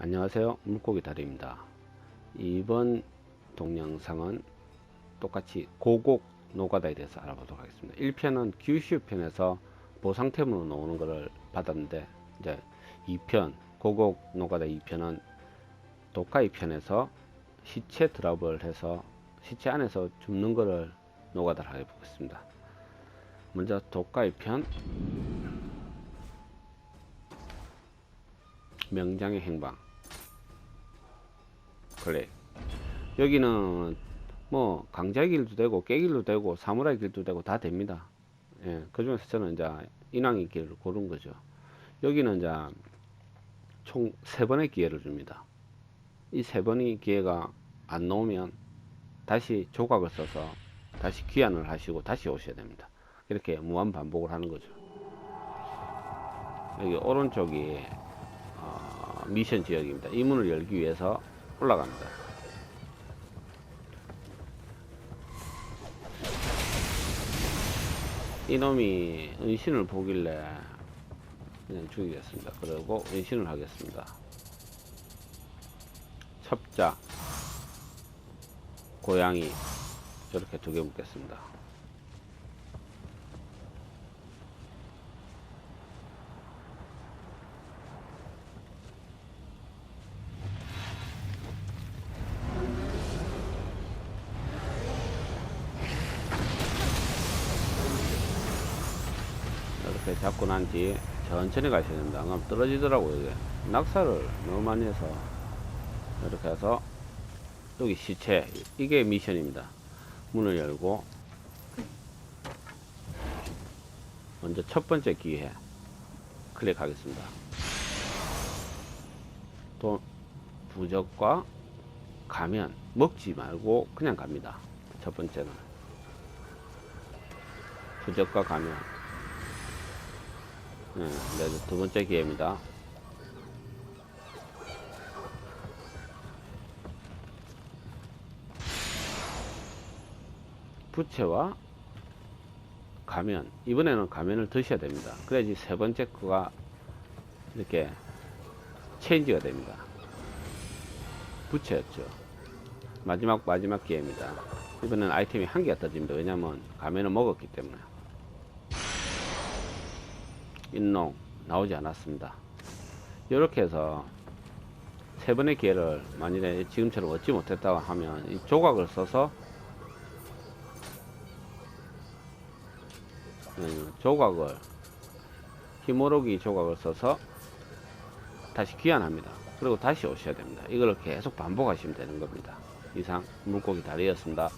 안녕하세요. 물고기 다리입니다. 이번 동영상은 똑같이 고곡 노가다에 대해서 알아보도록 하겠습니다. 1편은 규슈 편에서 보상템으로 나오는 것을 받았는데 이제 2편 고곡 노가다 2편은 도카이 편에서 시체 드랍을 해서 시체 안에서 줍는 것을 노가다를 해보겠습니다. 먼저 도카이 편. 명장의 행방 클릭 여기는 뭐 강자의 길도 되고 깨길도 되고 사무라이 길도 되고 다 됩니다. 예, 그 중에서 저는 이제 인왕의 길을 고른 거죠. 여기는 이제 총 세 번의 기회를 줍니다. 이 세 번의 기회가 안 나오면 다시 조각을 써서 다시 귀환을 하시고 다시 오셔야 됩니다. 이렇게 무한 반복을 하는 거죠. 여기 오른쪽이 어, 미션 지역입니다. 이 문을 열기 위해서 올라갑니다. 이놈이 은신을 보길래 그냥 죽이겠습니다. 그리고 은신을 하겠습니다. 첩자, 고양이 이렇게 두 개 묶겠습니다. 이렇게 잡고 난 뒤에 천천히 가셔야. 안 가면 떨어지더라고요. 이게. 낙사를 너무 많이 해서 이렇게 해서 여기 시체 이게 미션입니다. 문을 열고 먼저 첫 번째 기회 클릭하겠습니다. 또 부적과 가면 먹지 말고 그냥 갑니다. 첫 번째는 부적과 가면 네, 네, 두 번째 기회입니다. 부채와 가면 이번에는 가면을 드셔야 됩니다. 그래야지 세 번째 거가 이렇게 체인지가 됩니다. 부채였죠. 마지막 마지막 기회입니다. 이번에는 아이템이 한 개가 떠집니다. 왜냐하면 가면을 먹었기 때문에. 인농 나오지 않았습니다. 이렇게 해서 세 번의 기회를 만일에 지금처럼 얻지 못했다고 하면 이 조각을 써서 음, 조각을 히모로기 조각을 써서 다시 귀환합니다. 그리고 다시 오셔야 됩니다. 이걸 계속 반복하시면 되는 겁니다. 이상 물고기 다리였습니다.